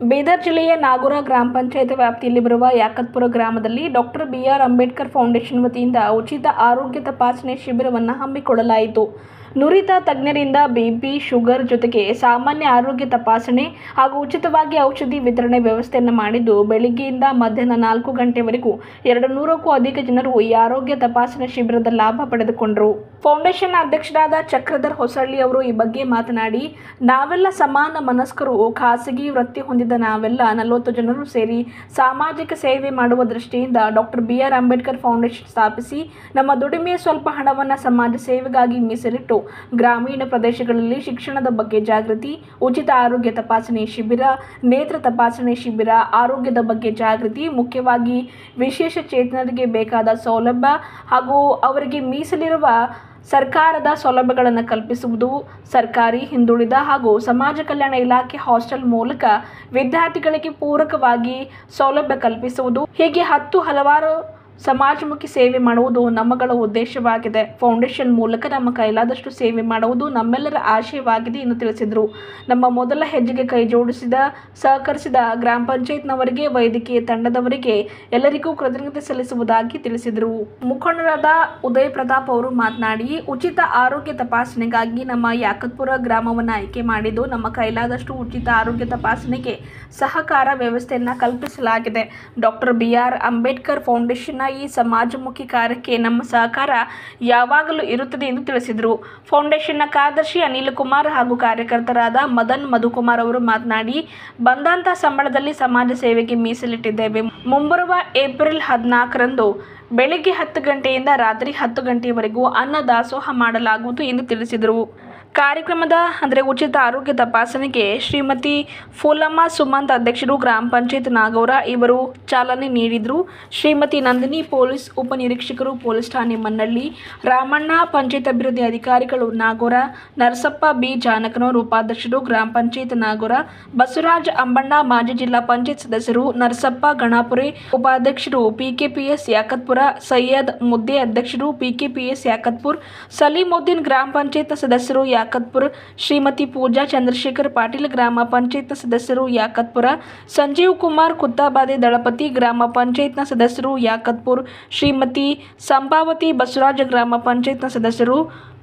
ಬೀದರ್ ಜಿಲ್ಲೆಯ ನಾಗೂರ ಗ್ರಾಮ ಪಂಚಾಯತ್ ವ್ಯಾಪ್ತಿಯಲ್ಲಿ ಬರುವ ಯಾಕತ್ಪುರ ಗ್ರಾಮದಲ್ಲಿ ಡಾಕ್ಟರ್ ಬಿಆರ್ ಅಂಬೇಡ್ಕರ್ ಫೌಂಡೇಶನ್ ವತಿಯಿಂದ ಉಚಿತ ಆರೋಗ್ಯ ತಪಾಸಣೆ ಶಿಬಿರವನ್ನು ಹಮ್ಮಿಕೊಳ್ಳಲಾಯಿತು. ನುರಿತ ತಜ್ಞರಿಂದ ಬಿಪಿ ಶುಗರ್ ಜೊತೆಗೆ ಸಾಮಾನ್ಯ ಆರೋಗ್ಯ ತಪಾಸಣೆ ಹಾಗೂ ಉಚಿತವಾಗಿ ಔಷಧಿ ವಿತರಣೆ ವ್ಯವಸ್ಥೆಯನ್ನು ಮಾಡಿದ್ದು ಬೆಳಿಗ್ಗೆಯಿಂದ ಮಧ್ಯಾಹ್ನ ನಾಲ್ಕು ಗಂಟೆವರೆಗೂ ಎರಡು ನೂರಕ್ಕೂ ಅಧಿಕ ಜನರು ಈ ಆರೋಗ್ಯ ತಪಾಸಣೆ ಶಿಬಿರದ ಲಾಭ ಪಡೆದುಕೊಂಡರು. ಫೌಂಡೇಶನ್ ಅಧ್ಯಕ್ಷರಾದ ಚಕ್ರಧರ್ ಹೊಸಳ್ಳಿ ಅವರು ಈ ಬಗ್ಗೆ ಮಾತನಾಡಿ, ನಾವೆಲ್ಲ ಸಮಾನ ಮನಸ್ಕರು, ಖಾಸಗಿ ವೃತ್ತಿ ಹೊಂದಿದ ನಾವೆಲ್ಲ ನಲವತ್ತು ಜನರು ಸೇರಿ ಸಾಮಾಜಿಕ ಸೇವೆ ಮಾಡುವ ದೃಷ್ಟಿಯಿಂದ doctor B R Ambedkar Foundation ಸ್ಥಾಪಿಸಿ, ನಮ್ಮ ದುಡಿಮೆಯ ಸ್ವಲ್ಪ ಹಣವನ್ನು ಸಮಾಜ ಸೇವೆಗಾಗಿ ಮೀಸಲಿಟ್ಟು ಗ್ರಾಮೀಣ ಪ್ರದೇಶಗಳಲ್ಲಿ ಶಿಕ್ಷಣದ ಬಗ್ಗೆ ಜಾಗೃತಿ, ಉಚಿತ ಆರೋಗ್ಯ ತಪಾಸಣೆ ಶಿಬಿರ, ನೇತ್ರ ತಪಾಸಣೆ ಶಿಬಿರ, ಆರೋಗ್ಯದ ಬಗ್ಗೆ ಜಾಗೃತಿ, ಮುಖ್ಯವಾಗಿ ವಿಶೇಷ ಚೇತನರಿಗೆ ಬೇಕಾದ ಸೌಲಭ್ಯ ಹಾಗೂ ಅವರಿಗೆ ಮೀಸಲಿರುವ ಸರ್ಕಾರದ ಸೌಲಭ್ಯಗಳನ್ನು ಕಲ್ಪಿಸುವುದು, ಸರ್ಕಾರಿ, ಹಿಂದುಳಿದ ಹಾಗೂ ಸಮಾಜ ಕಲ್ಯಾಣ ಇಲಾಖೆ ಹಾಸ್ಟೆಲ್ ಮೂಲಕ ವಿದ್ಯಾರ್ಥಿಗಳಿಗೆ ಪೂರಕವಾಗಿ ಸೌಲಭ್ಯ ಕಲ್ಪಿಸುವುದು, ಹೀಗೆ ಹತ್ತು ಹಲವಾರು ಸಮಾಜಮುಖಿ ಸೇವೆ ಮಾಡುವುದು ನಮ್ಮಗಳ ಉದ್ದೇಶವಾಗಿದೆ. ಫೌಂಡೇಶನ್ ಮೂಲಕ ನಮ್ಮ ಕೈಲಾದಷ್ಟು ಸೇವೆ ಮಾಡುವುದು ನಮ್ಮೆಲ್ಲರ ಆಶಯವಾಗಿದೆ ಎಂದು ತಿಳಿಸಿದರು. ನಮ್ಮ ಮೊದಲ ಹೆಜ್ಜೆಗೆ ಕೈ ಜೋಡಿಸಿದ, ಸಹಕರಿಸಿದ ಗ್ರಾಮ ಪಂಚಾಯತ್ನವರಿಗೆ, ವೈದ್ಯಕೀಯ ತಂಡದವರಿಗೆ ಎಲ್ಲರಿಗೂ ಕೃತಜ್ಞತೆ ಸಲ್ಲಿಸುವುದಾಗಿ ತಿಳಿಸಿದರು. ಮುಖಂಡರಾದ ಉದಯ್ ಪ್ರತಾಪ್ ಅವರು ಮಾತನಾಡಿ, ಉಚಿತ ಆರೋಗ್ಯ ತಪಾಸಣೆಗಾಗಿ ನಮ್ಮ ಯಾಕತ್ಪುರ ಗ್ರಾಮವನ್ನು ಆಯ್ಕೆ ಮಾಡಿದ್ದು ನಮ್ಮ ಕೈಲಾದಷ್ಟು ಉಚಿತ ಆರೋಗ್ಯ ತಪಾಸಣೆಗೆ ಸಹಕಾರ ವ್ಯವಸ್ಥೆಯನ್ನು ಕಲ್ಪಿಸಲಾಗಿದೆ. ಡಾಕ್ಟರ್ ಬಿ ಆರ್ ಅಂಬೇಡ್ಕರ್ ಫೌಂಡೇಶನ್ನ ಈ ಸಮಾಜಮುಖಿ ಕಾರ್ಯಕ್ಕೆ ನಮ್ಮ ಸಹಕಾರ ಯಾವಾಗಲೂ ಇರುತ್ತದೆ ಎಂದು ತಿಳಿಸಿದರು. ಫೌಂಡೇಶನ್ನ ಕಾರ್ಯದರ್ಶಿ ಅನಿಲ್ ಕುಮಾರ್ ಹಾಗೂ ಕಾರ್ಯಕರ್ತರಾದ ಮದನ್ ಮಧುಕುಮಾರ್ ಅವರು ಮಾತನಾಡಿ ಬಂದಂಥ ಸಂಬಳದಲ್ಲಿ ಸಮಾಜ ಸೇವೆಗೆ ಮೀಸಲಿಟ್ಟಿದ್ದೇವೆ. ಮುಂಬರುವ ಏಪ್ರಿಲ್ ಹದಿನಾಲ್ಕರಂದು ಬೆಳಿಗ್ಗೆ ಹತ್ತು ಗಂಟೆಯಿಂದ ರಾತ್ರಿ ಹತ್ತು ಗಂಟೆಯವರೆಗೂ ಅನ್ನ ದಾಸೋಹ ಮಾಡಲಾಗುವುದು ಎಂದು ತಿಳಿಸಿದರು. ಕಾರ್ಯಕ್ರಮದ, ಅಂದರೆ ಉಚಿತ ಆರೋಗ್ಯ ತಪಾಸಣೆಗೆ ಶ್ರೀಮತಿ ಫೂಲಮ್ಮ ಸುಮಂತ್ ಅಧ್ಯಕ್ಷರು ಗ್ರಾಮ ಪಂಚಾಯತ್ ನಾಗೌರ ಇವರು ಚಾಲನೆ ನೀಡಿದರು. ಶ್ರೀಮತಿ ನಂದಿನಿ ಪೊಲೀಸ್ ಉಪನಿರೀಕ್ಷಕರು ಪೊಲೀಸ್ ಠಾಣೆ ಮನ್ನಳ್ಳಿ, ರಾಮಣ್ಣ ಪಂಚಾಯತ್ ಅಭಿವೃದ್ಧಿ ಅಧಿಕಾರಿಗಳು ನಾಗೌರ, ನರಸಪ್ಪ ಬಿ ಜಾನಕನವರು ಉಪಾಧ್ಯಕ್ಷರು ಗ್ರಾಮ ಪಂಚಾಯತ್ ನಾಗೌರ, ಬಸವರಾಜ್ ಅಂಬಣ್ಣ ಮಾಜಿ ಜಿಲ್ಲಾ ಪಂಚಾಯತ್ ಸದಸ್ಯರು ನರಸಪ್ಪ ಗಣಾಪುರಿ ಉಪಾಧ್ಯಕ್ಷರು ಪಿಕೆಪಿಎಸ್ ಯಾಕತ್ಪುರ, ಸೈಯದ್ ಮುದ್ದೆ ಅಧ್ಯಕ್ಷರು ಪಿಕೆಪಿಎಸ್ ಯಾಕತ್ಪುರ್, ಸಲೀಮುದ್ದೀನ್ ಗ್ರಾಮ ಪಂಚಾಯತ್ ಸದಸ್ಯರು ಯಾಕತ್ಪುರ್, ಶ್ರೀಮತಿ ಪೂಜಾ ಚಂದ್ರಶೇಖರ್ ಪಾಟೀಲ್ ಗ್ರಾಮ ಪಂಚಾಯತ್ನ ಸದಸ್ಯರು ಯಾಕತ್ಪುರ, ಸಂಜೀವ್ ಕುಮಾರ್ ಕುತ್ತಾಬಾದೆ ದಳಪತಿ ಗ್ರಾಮ ಪಂಚಾಯತ್ನ ಸದಸ್ಯರು ಯಾಕತ್ಪುರ್, ಶ್ರೀಮತಿ ಸಂಭಾವತಿ ಬಸವರಾಜ ಗ್ರಾಮ ಪಂಚಾಯತ್ನ ಸದಸ್ಯರು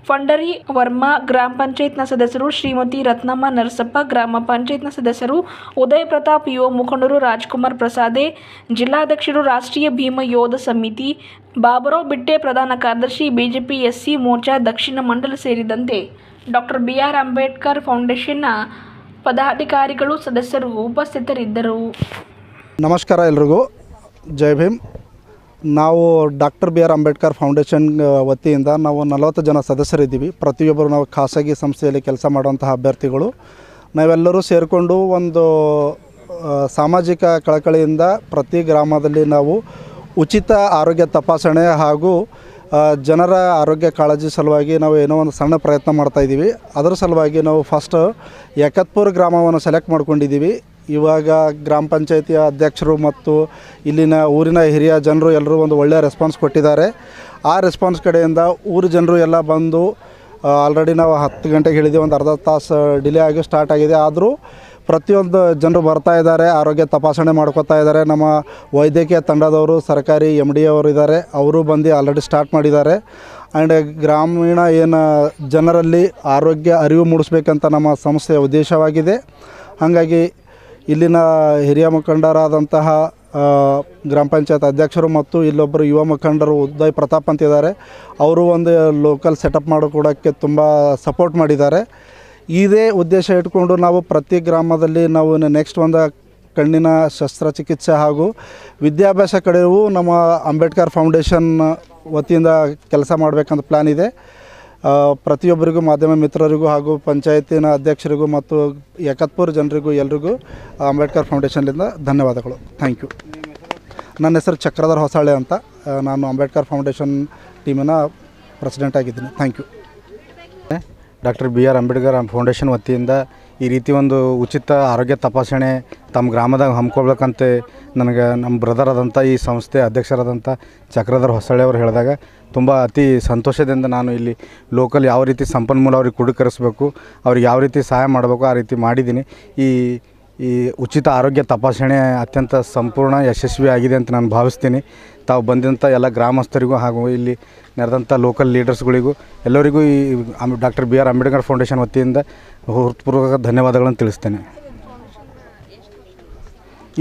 ಫಂಡರಿ ವರ್ಮಾ ಗ್ರಾಮ ಪಂಚಾಯತ್ನ ಸದಸ್ಯರು ಶ್ರೀಮತಿ ರತ್ನಮ್ಮ ನರಸಪ್ಪ ಗ್ರಾಮ ಪಂಚಾಯತ್ನ ಸದಸ್ಯರು ಉದಯ ಪ್ರತಾಪ್, ಯುವ ಮುಖಂಡರು ರಾಜ್ಕುಮಾರ್ ಪ್ರಸಾದೆ, ಜಿಲ್ಲಾಧ್ಯಕ್ಷರು ರಾಷ್ಟ್ರೀಯ ಭೀಮ ಯೋಧ ಸಮಿತಿ, ಬಾಬರಾವ್ ಬಿಟ್ಟೆ ಪ್ರಧಾನ ಕಾರ್ಯದರ್ಶಿ, ಬಿಜೆಪಿ ಎಸ್ಸಿ ಮೋರ್ಚಾ ದಕ್ಷಿಣ ಮಂಡಲ ಸೇರಿದಂತೆ ಡಾಕ್ಟರ್ ಬಿ ಆರ್ ಅಂಬೇಡ್ಕರ್ ಫೌಂಡೇಶನ್ನ ಪದಾಧಿಕಾರಿಗಳು ಸದಸ್ಯರು ಉಪಸ್ಥಿತರಿದ್ದರು. ನಮಸ್ಕಾರ ಎಲ್ರಿಗೂ. ಜೈ ಭೀಮ್. ನಾವು doctor B R Ambedkar Foundation ವತಿಯಿಂದ ನಾವು ನಲವತ್ತು ಜನ ಸದಸ್ಯರಿದ್ದೀವಿ. ಪ್ರತಿಯೊಬ್ಬರು ನಾವು ಖಾಸಗಿ ಸಂಸ್ಥೆಯಲ್ಲಿ ಕೆಲಸ ಮಾಡುವಂತಹ ಅಭ್ಯರ್ಥಿಗಳು. ನಾವೆಲ್ಲರೂ ಸೇರಿಕೊಂಡು ಒಂದು ಸಾಮಾಜಿಕ ಕಳಕಳಿಯಿಂದ ಪ್ರತಿ ಗ್ರಾಮದಲ್ಲಿ ನಾವು ಉಚಿತ ಆರೋಗ್ಯ ತಪಾಸಣೆ ಹಾಗೂ ಜನರ ಆರೋಗ್ಯ ಕಾಳಜಿ ಸಲುವಾಗಿ ನಾವು ಏನೋ ಒಂದು ಸಣ್ಣ ಪ್ರಯತ್ನ ಮಾಡ್ತಾ ಇದ್ದೀವಿ. ಅದರ ಸಲುವಾಗಿ ನಾವು ಫಸ್ಟ್ ಯಕತ್ಪುರ ಗ್ರಾಮವನ್ನು ಸೆಲೆಕ್ಟ್ ಮಾಡ್ಕೊಂಡಿದ್ದೀವಿ. ಇವಾಗ ಗ್ರಾಮ ಪಂಚಾಯತಿಯ ಅಧ್ಯಕ್ಷರು ಮತ್ತು ಇಲ್ಲಿನ ಊರಿನ ಹಿರಿಯ ಜನರು ಎಲ್ಲರೂ ಒಂದು ಒಳ್ಳೆಯ ರೆಸ್ಪಾನ್ಸ್ ಕೊಟ್ಟಿದ್ದಾರೆ. ಆ ರೆಸ್ಪಾನ್ಸ್ ಕಡೆಯಿಂದ ಊರು ಜನರು ಎಲ್ಲ ಬಂದು ಆಲ್ರೆಡಿ ನಾವು ಹತ್ತು ಗಂಟೆಗೆ ಹೇಳಿದ್ದೀವಿ ಒಂದು ಅರ್ಧ ತಾಸು ಡಿಲೇ ಆಗಿ ಸ್ಟಾರ್ಟ್ ಆಗಿದೆ. ಆದರೂ ಪ್ರತಿಯೊಂದು ಜನರು ಬರ್ತಾ ಇದ್ದಾರೆ, ಆರೋಗ್ಯ ತಪಾಸಣೆ ಮಾಡ್ಕೋತಾ ಇದ್ದಾರೆ. ನಮ್ಮ ವೈದ್ಯಕೀಯ ತಂಡದವರು, ಸರ್ಕಾರಿ ಎಂ ಡಿ ಅವರು ಇದ್ದಾರೆ. ಅವರು ಬಂದು ಆಲ್ರೆಡಿ ಸ್ಟಾರ್ಟ್ ಮಾಡಿದ್ದಾರೆ. ಆ್ಯಂಡ್ ಗ್ರಾಮೀಣ ಏನು ಜನರಲ್ಲಿ ಆರೋಗ್ಯ ಅರಿವು ಮೂಡಿಸ್ಬೇಕಂತ ನಮ್ಮ ಸಂಸ್ಥೆಯ ಉದ್ದೇಶವಾಗಿದೆ. ಹಾಗಾಗಿ ಇಲ್ಲಿನ ಹಿರಿಯ ಮುಖಂಡರಾದಂತಹ ಗ್ರಾಮ ಪಂಚಾಯತ್ ಅಧ್ಯಕ್ಷರು ಮತ್ತು ಇಲ್ಲೊಬ್ಬರು ಯುವ ಮುಖಂಡರು ಉದಯ್ ಪ್ರತಾಪ್ ಅಂತಿದ್ದಾರೆ. ಅವರು ಒಂದು ಲೋಕಲ್ ಸೆಟಪ್ ಮಾಡಿಕೊಡೋಕ್ಕೆ ತುಂಬ ಸಪೋರ್ಟ್ ಮಾಡಿದ್ದಾರೆ. ಇದೇ ಉದ್ದೇಶ ಇಟ್ಕೊಂಡು ನಾವು ಪ್ರತಿ ಗ್ರಾಮದಲ್ಲಿ ನಾವು ನೆಕ್ಸ್ಟ್ ಒಂದು ಕಣ್ಣಿನ ಶಸ್ತ್ರಚಿಕಿತ್ಸೆ ಹಾಗೂ ವಿದ್ಯಾಭ್ಯಾಸ ಕಡೆಯೂ ನಮ್ಮ ಅಂಬೇಡ್ಕರ್ ಫೌಂಡೇಶನ್ ವತಿಯಿಂದ ಕೆಲಸ ಮಾಡಬೇಕಂತ ಪ್ಲ್ಯಾನ್ ಇದೆ. ಪ್ರತಿಯೊಬ್ಬರಿಗೂ, ಮಾಧ್ಯಮ ಮಿತ್ರರಿಗೂ ಹಾಗೂ ಪಂಚಾಯತಿನ ಅಧ್ಯಕ್ಷರಿಗೂ ಮತ್ತು ಯಕತ್ಪುರ ಜನರಿಗೂ, ಎಲ್ರಿಗೂ, ಅಂಬೇಡ್ಕರ್ ಫೌಂಡೇಶನ್ಲಿಂದ ಧನ್ಯವಾದಗಳು. Thank you. ನನ್ನ ಹೆಸರು ಚಕ್ರಧರ್ ಹೊಸಳ್ಳಿ ಅಂತ. ನಾನು ಅಂಬೇಡ್ಕರ್ ಫೌಂಡೇಶನ್ ಟೀಮಿನ ಪ್ರೆಸಿಡೆಂಟ್ ಆಗಿದ್ದೀನಿ. Thank you. Doctor B R Ambedkar Foundation ವತಿಯಿಂದ ಈ ರೀತಿ ಒಂದು ಉಚಿತ ಆರೋಗ್ಯ ತಪಾಸಣೆ ತಮ್ಮ ಗ್ರಾಮದಾಗ ಹಮ್ಮಿಕೊಳ್ಬೇಕಂತ ನನಗೆ ನಮ್ಮ ಬ್ರದರ್ ಆದಂಥ ಈ ಸಂಸ್ಥೆ ಅಧ್ಯಕ್ಷರಾದಂಥ ಚಕ್ರಧರ್ ಹೊಸಳ್ಳಿ ಅವರು ಹೇಳಿದಾಗ ತುಂಬ ಅತಿ ಸಂತೋಷದಿಂದ ನಾನು ಇಲ್ಲಿ ಲೋಕಲ್ ಯಾವ ರೀತಿ ಸಂಪನ್ಮೂಲ ಅವ್ರಿಗೆ ಕುಡೀಕರಿಸಬೇಕು ಅವ್ರಿಗೆ ಯಾವ ರೀತಿ ಸಹಾಯ ಮಾಡಬೇಕು ಆ ರೀತಿ ಮಾಡಿದ್ದೀನಿ. ಈ ಈ ಉಚಿತ ಆರೋಗ್ಯ ತಪಾಸಣೆ ಅತ್ಯಂತ ಸಂಪೂರ್ಣ ಯಶಸ್ವಿ ಆಗಿದೆ ಅಂತ ನಾನು ಭಾವಿಸ್ತೀನಿ. ತಾವು ಬಂದಂಥ ಎಲ್ಲ ಗ್ರಾಮಸ್ಥರಿಗೂ ಹಾಗೂ ಇಲ್ಲಿ ನೆರೆದಂಥ ಲೋಕಲ್ ಲೀಡರ್ಸ್ಗಳಿಗೂ ಎಲ್ಲರಿಗೂ ಈ doctor B R Ambedkar Foundation ವತಿಯಿಂದ ಹೃತ್ಪೂರ್ವಕ ಧನ್ಯವಾದಗಳನ್ನು ತಿಳಿಸ್ತೇನೆ.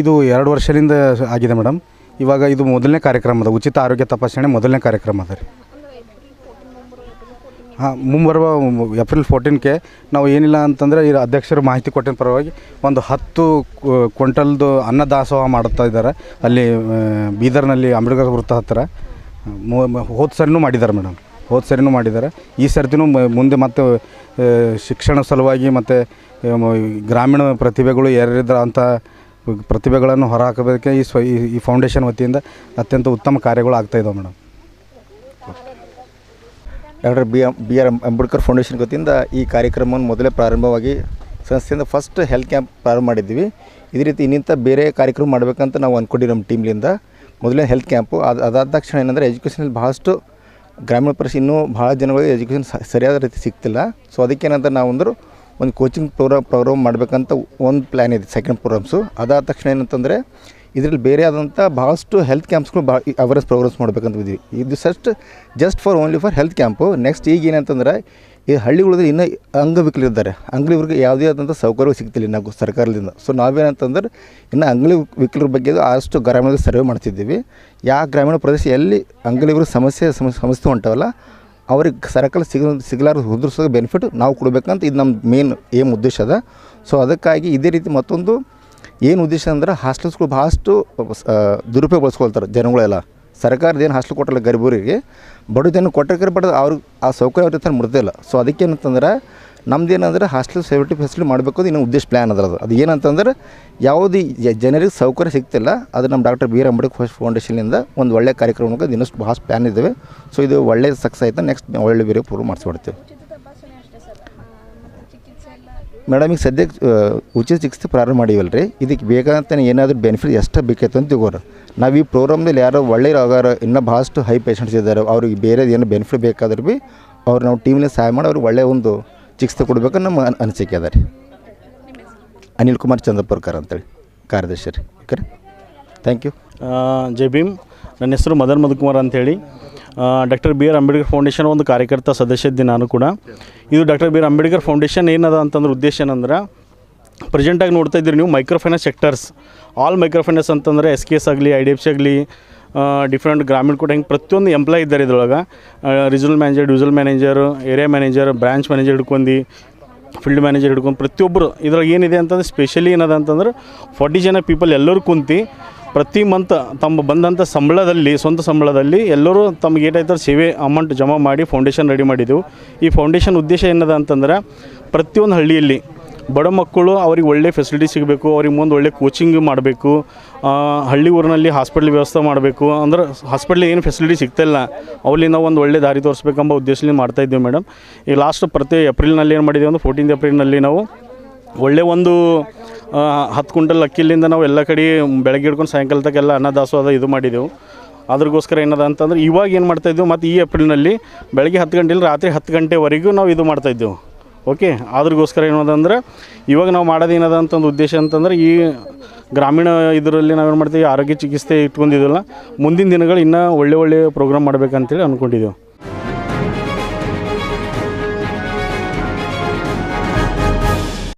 ಇದು ಎರಡು ವರ್ಷದಿಂದ ಆಗಿದೆ ಮೇಡಮ್. ಇವಾಗ ಇದು ಮೊದಲನೇ ಕಾರ್ಯಕ್ರಮ ಅದ. ಉಚಿತ ಆರೋಗ್ಯ ತಪಾಸಣೆ ಮೊದಲನೇ ಕಾರ್ಯಕ್ರಮ ಅದ ರೀ. ಹಾಂ, ಮುಂಬರುವ ಏಪ್ರಿಲ್ ಫೋರ್ಟೀನ್ಗೆ ನಾವು ಏನಿಲ್ಲ ಅಂತಂದರೆ ಈ ಅಧ್ಯಕ್ಷರು ಮಾಹಿತಿ ಕೊಟ್ಟಿನ ಪರವಾಗಿ ಒಂದು ಹತ್ತು ಕ್ವಿಂಟಲ್ದು ಅನ್ನ ಅನ್ನದಾಸೋಹ ಮಾಡುತ್ತಾ ಇದ್ದಾರೆ. ಅಲ್ಲಿ ಬೀದರ್ನಲ್ಲಿ ಅಂಬೇಡ್ಕರ್ ವೃತ್ತ ಹತ್ತಿರ. ಹೋದ ಸರಿನೂ ಮಾಡಿದ್ದಾರೆ ಮೇಡಮ್. ಹೋದ ಸರಿನೂ ಮಾಡಿದ್ದಾರೆ. ಈ ಸರ್ತಿನೂ ಮುಂದೆ ಮತ್ತು ಶಿಕ್ಷಣ ಸಲುವಾಗಿ ಮತ್ತು ಗ್ರಾಮೀಣ ಪ್ರತಿಭೆಗಳು ಯಾರಿದ್ರ ಅಂಥ ಪ್ರತಿಭೆಗಳನ್ನು ಹೊರಹಾಕಬೇಕೆ ಈ ಸ್ವ ಈ- ಫೌಂಡೇಶನ್ ವತಿಯಿಂದ ಅತ್ಯಂತ ಉತ್ತಮ ಕಾರ್ಯಗಳು ಆಗ್ತಾ ಇದಾವೆ madam. Doctor B M B R Ambedkar Foundation ವತಿಯಿಂದ ಈ ಕಾರ್ಯಕ್ರಮವನ್ನು ಮೊದಲೇ ಪ್ರಾರಂಭವಾಗಿ ಸಂಸ್ಥೆಯಿಂದ ಫಸ್ಟ್ ಹೆಲ್ತ್ ಕ್ಯಾಂಪ್ ಪ್ರಾರಂಭ ಮಾಡಿದ್ವಿ ಇದೇ ರೀತಿ ಇನ್ನಿಂತ ಬೇರೆ ಕಾರ್ಯಕ್ರಮ ಮಾಡಬೇಕಂತ ನಾವು ಅಂದ್ಕೊಂಡಿ ನಮ್ಮ ಟೀಮ್ಲಿಂದ ಮೊದಲೇ ಹೆಲ್ತ್ ಕ್ಯಾಂಪು ಅದು ಅದಾದ ತಕ್ಷಣ ಏನಂದರೆ ಎಜುಕೇಷನಲ್ಲಿ ಭಾಳಷ್ಟು ಗ್ರಾಮೀಣ ಪ್ರದೇಶ ಇನ್ನೂ ಭಾಳ ಜನಗಳಿಗೆ ಎಜುಕೇಷನ್ ಸರಿಯಾದ ರೀತಿ ಸಿಗ್ತಿಲ್ಲ. ಸೊ ನಾವು ಅಂದ್ರೆ ಒಂದು ಕೋಚಿಂಗ್ ಪ್ರೋಗ್ರಾಮ್ ಪ್ರೋಗ್ರಾಮ್ ಮಾಡಬೇಕಂತ ಒಂದು ಪ್ಲ್ಯಾನ್ ಇದೆ ಸೆಕೆಂಡ್ ಪ್ರೋಗ್ರಾಮ್ಸು ಅದಾದ ತಕ್ಷಣ ಏನಂತಂದರೆ, ಇದರಲ್ಲಿ ಬೇರೆ ಆದಂಥ ಭಾಳಷ್ಟು ಹೆಲ್ತ್ ಕ್ಯಾಂಪ್ಸ್ಗಳು ಭಾಳ ಅವೇರ್ನೆಸ್ ಪ್ರೋಗ್ರಾಮ್ಸ್ ಮಾಡ್ಬೇಕಂತ ಇದ್ದೀವಿ ಇದು ಸಸ್ಟ್ just for only for health camp next ಈಗ ಏನಂತಂದ್ರೆ, ಈ ಹಳ್ಳಿಗಳಲ್ಲಿ ಇನ್ನೂ ಅಂಗವಿಕಲರಿದ್ದಾರೆ. ಇವ್ರಿಗೆ ಯಾವುದೇ ಆದಂಥ ಸೌಕರ್ಯ ಸಿಗ್ತಿಲ್ಲ ನಾವು ಸರ್ಕಾರದಿಂದ. ಸೊ ನಾವೇನಂತಂದ್ರೆ, ಇನ್ನು ಅಂಗವಿಕಲರ ಬಗ್ಗೆ ಆದಷ್ಟು ಗ್ರಾಮೀಣ ಸರ್ವೆ ಮಾಡ್ತಿದ್ದೀವಿ. ಯಾವ ಗ್ರಾಮೀಣ ಪ್ರದೇಶ ಎಲ್ಲಿ ಸಮಸ್ಯೆ ಸಮಸ್ಯೆ ಸಮಸ್ಯೆ ಹೊಂಟವಲ್ಲ ಅವ್ರಿಗೆ ಸರ್ಕಾರ ಸಿಗ ಸಿಗಲಾರ ಉದುರಿಸೋ ಬೆನಿಫಿಟ್ ನಾವು ಕೊಡಬೇಕಂತ ಇದು ನಮ್ಮ ಮೇನ್ ಏಮ್ ಉದ್ದೇಶ ಅದ. ಸೊ ಅದಕ್ಕಾಗಿ ಇದೇ ರೀತಿ ಮತ್ತೊಂದು ಏನು ಉದ್ದೇಶ ಅಂದ್ರೆ ಹಾಸ್ಟೆಲ್ಸ್ಗಳು ಭಾಳಷ್ಟು ದುರುಪಯೋಗ ಬಳಸ್ಕೊಳ್ತಾರೆ ಜನಗಳೆಲ್ಲ. ಸರ್ಕಾರದ ಏನು ಹಾಸ್ಟೆಲ್ ಕೊಟ್ಟಲ್ಲ ಗರಿಬೂರಿಗೆ ಬಡ ಜನ ಕೊಟ್ಟರೆ ಬಟ್ ಅವ್ರಿಗೆ ಆ ಸೌಕರ್ಯ ಅವ್ರ ಹತ್ರ ಮುಡ್ದಿಲ್ಲ ಸೊ ಅದಕ್ಕೇನಂತಂದ್ರೆ ನಮ್ದು ಏನಂದ್ರೆ ಹಾಸ್ಟೆಲ್ ಸೇಫ್ಟಿ ಫೆಸಿಲಿಟಿ ಮಾಡಬೇಕು ಅದು ಇನ್ನೂ ಉದ್ದೇಶ ಪ್ಲ್ಯಾನ್ ಅದ್ರ ಅದು ಅದು ಏನಂತಂದ್ರೆ ಯಾವುದೇ ಜನರಿಗೆ ಸೌಕರ್ಯ ಸಿಗ್ತಿಲ್ಲ, ಅದು ನಮ್ಮ ಡಾಕ್ಟರ್ ಬಿ ಆರ್ ಅಂಬೇಡ್ಕರ್ ಫೌಂಡೇಶನ್ನಿಂದ ಒಂದು ಒಳ್ಳೆ ಕಾರ್ಯಕ್ರಮಕ್ಕೆ ಇನ್ನಷ್ಟು ಭಾಷೆ ಪ್ಲ್ಯಾನ್ ಇದ್ದಾವೆ ಸೊ ಇದು ಒಳ್ಳೆಯ ಸಕ್ಸಸ್ ಆಯಿತು ನೆಕ್ಸ್ಟ್ ಒಳ್ಳೆ ಬೇರೆ ಪೂರ್ವ ಮಾಡಿಸ್ಬಿಡ್ತೀವಿ ಮೇಡಮ್ ಈಗ ಸದ್ಯಕ್ಕೆ ಉಚಿತ ಚಿಕಿತ್ಸೆ ಪ್ರಾರಂಭ ಮಾಡಿವಲ್ಲ ರೀ ಇದಕ್ಕೆ ಬೇಕಾದಂತ ಏನಾದರೂ ಬೆನಿಫಿಟ್ ಎಷ್ಟು ಬೇಕೈತೆ ಅಂತ ತಿಳ್ಕೊರ ನಾವು ಈ ಪ್ರೋಗ್ರಾಮ್ದಲ್ಲಿ ಯಾರೋ ಒಳ್ಳೆಯ ಆಗಾರ, ಇನ್ನೂ ಭಾಳಷ್ಟು ಹೈ ಪೇಷಂಟ್ಸ್ ಇದ್ದಾರೆ ಅವ್ರಿಗೆ ಬೇರೆ ಏನೋ ಬೆನಿಫಿಟ್ ಬೇಕಾದ್ರೆ ಭೀ ಅವ್ರು ನಾವು ಟೀಮ್ನಲ್ಲಿ ಸಹಾಯ ಮಾಡಿ ಅವ್ರಿಗೆ ಒಳ್ಳೆಯ ಒಂದು ಚಿಕಿತ್ಸೆ ಕೊಡ್ಬೇಕು ನಮ್ಮ ಅನ್- ಅನಿಸಿಕೆ ಅದ ರೀ. ಅನಿಲ್ ಕುಮಾರ್ ಚಂದ್ರಪುರ್ಕರ್ ಅಂತೇಳಿ, ಕಾರ್ಯದರ್ಶಿ ರೀ. ಓಕೆ ರೀ. Thank you Jai Bhim. ನನ್ನ ಹೆಸರು ಮದನ್ ಮಧುಕುಮಾರ್ ಅಂಥೇಳಿ doctor B R Ambedkar foundation ಒಂದು ಕಾರ್ಯಕರ್ತ ಸದಸ್ಯ ಇದ್ದೀನಿ ನಾನು ಕೂಡ. ಇದು doctor B R Ambedkar foundation ಏನದ ಅಂತಂದ್ರೆ ಉದ್ದೇಶ ಏನಂದ್ರೆ ಪ್ರೆಸೆಂಟಾಗಿ ನೋಡ್ತಾ ಇದ್ದೀರಿ ನೀವು ಮೈಕ್ರೋಫೈನಾನ್ಸ್ ಸೆಕ್ಟರ್ಸ್ ಆಲ್ ಮೈಕ್ರೋಫೈನಾನ್ಸ್ ಅಂತಂದರೆ ಎಸ್ ಕೆ ಎಸ್ ಆಗಲಿ ಐ ಡಿ ಎಫ್ ಸಿ ಆಗಲಿ ಡಿಫ್ರೆಂಟ್ ಗ್ರಾಮೀಣ ಕೂಡ ಹಿಂಗೆ ಪ್ರತಿಯೊಂದು ಎಂಪ್ಲಾಯ್ ಇದ್ದಾರೆ ಇದ್ರೊಳಗೆ. Regional manager divisional manager area manager branch manager ಹಿಡ್ಕೊಂಡು ಫೀಲ್ಡ್ ಮ್ಯಾನೇಜರ್ ಹಿಡ್ಕೊಂಡು ಪ್ರತಿಯೊಬ್ಬರು ಇದ್ರಾಗ ಏನಿದೆ ಅಂತಂದ್ರೆ ಸ್ಪೆಷಲಿ ಏನದ ಅಂತಂದ್ರೆ ಫಾರ್ಟಿ ಜನ ಪೀಪಲ್ ಎಲ್ಲರೂ ಕುಂತು ಪ್ರತಿ ಮಂತ್ ತಮ್ಮ ಬಂದಂಥ ಸಂಬಳದಲ್ಲಿ, ಸ್ವಂತ ಸಂಬಳದಲ್ಲಿ ಎಲ್ಲರೂ ತಮ್ಗೆ ಏಟಾಯ್ತಾರೆ ಸೇವೆ ಅಮೌಂಟ್ ಜಮಾ ಮಾಡಿ ಫೌಂಡೇಶನ್ ರೆಡಿ ಮಾಡಿದ್ದೆವು ಈ ಫೌಂಡೇಶನ್ ಉದ್ದೇಶ ಏನದ ಅಂತಂದ್ರೆ ಪ್ರತಿಯೊಂದು ಹಳ್ಳಿಯಲ್ಲಿ ಬಡ ಮಕ್ಕಳು ಅವ್ರಿಗೆ ಒಳ್ಳೆ ಫೆಸಿಲಿಟಿ ಸಿಗಬೇಕು, ಅವ್ರಿಗೆ ಮುಂದೆ ಒಳ್ಳೆ ಕೋಚಿಂಗ್ ಮಾಡಬೇಕು ಹಳ್ಳಿ ಊರಿನಲ್ಲಿ ಹಾಸ್ಪಿಟ್ಲ್ ವ್ಯವಸ್ಥೆ ಮಾಡಬೇಕು, ಅಂದ್ರೆ ಹಾಸ್ಪಿಟ್ಲಿಗೆ ಏನು ಫೆಸಿಲಿಟಿ ಸಿಗ್ತಾಯಿಲ್ಲ ನಾವು ಒಂದು ಒಳ್ಳೆ ದಾರಿ ತೋರಿಸ್ಬೇಕೆಂಬ ಉದ್ದೇಶದಿಂದ ಇದ್ದೀವಿ ಮೇಡಮ್ ಈಗ ಲಾಸ್ಟ್ ಪ್ರತಿ ಏಪ್ರಿಲ್ನಲ್ಲಿ ಏನು ಮಾಡಿದ್ದೀವಿ ಅಂದ್ರೆ ಫೋರ್ಟೀನ್ ಏಪ್ರಿಲ್ನಲ್ಲಿ ನಾವು ಒಳ್ಳೆ ಒಂದು ಹತ್ತು ಕ್ವಿಂಟಲ್ ಅಕ್ಕಿಲಿಂದ ನಾವು ಎಲ್ಲ ಕಡೆ ಬೆಳಗ್ಗೆ ಹಿಡ್ಕೊಂಡು ಸಾಯಂಕಾಲ ತಕ್ಕ ಎಲ್ಲ ಅನ್ನದಾಸೋಹ ಇದು ಮಾಡಿದೆವು. ಅದ್ರಗೋಸ್ಕರ ಏನದ ಅಂತಂದ್ರೆ ಇವಾಗ ಏನು ಮಾಡ್ತಾಯಿದ್ದೆವು ಮತ್ತು ಈ ಏಪ್ರಿಲ್ನಲ್ಲಿ ಬೆಳಗ್ಗೆ ಹತ್ತು ಗಂಟೆಲಿ ರಾತ್ರಿ ಹತ್ತು ಗಂಟೆವರೆಗೂ ನಾವು ಇದು ಮಾಡ್ತಾಯಿದ್ದೆವು ಓಕೆ ಅದ್ರಗೋಸ್ಕರ ಏನು ಅದಂದ್ರೆ ಇವಾಗ ನಾವು ಮಾಡೋದು ಏನದ ಅಂತಂದು ಉದ್ದೇಶ ಅಂತಂದ್ರೆ, ಈ ಗ್ರಾಮೀಣ ಇದರಲ್ಲಿ ನಾವೇನು ಮಾಡ್ತೀವಿ, ಆರೋಗ್ಯ ಚಿಕಿತ್ಸೆ ಇಟ್ಕೊಂಡಿದ್ದೀವಲ್ಲ ಮುಂದಿನ ದಿನಗಳು ಇನ್ನೂ ಒಳ್ಳೆ ಒಳ್ಳೆ ಪ್ರೋಗ್ರಾಮ್ ಮಾಡ್ಬೇಕಂತೇಳಿ ಅಂದ್ಕೊಂಡಿದ್ದೆವು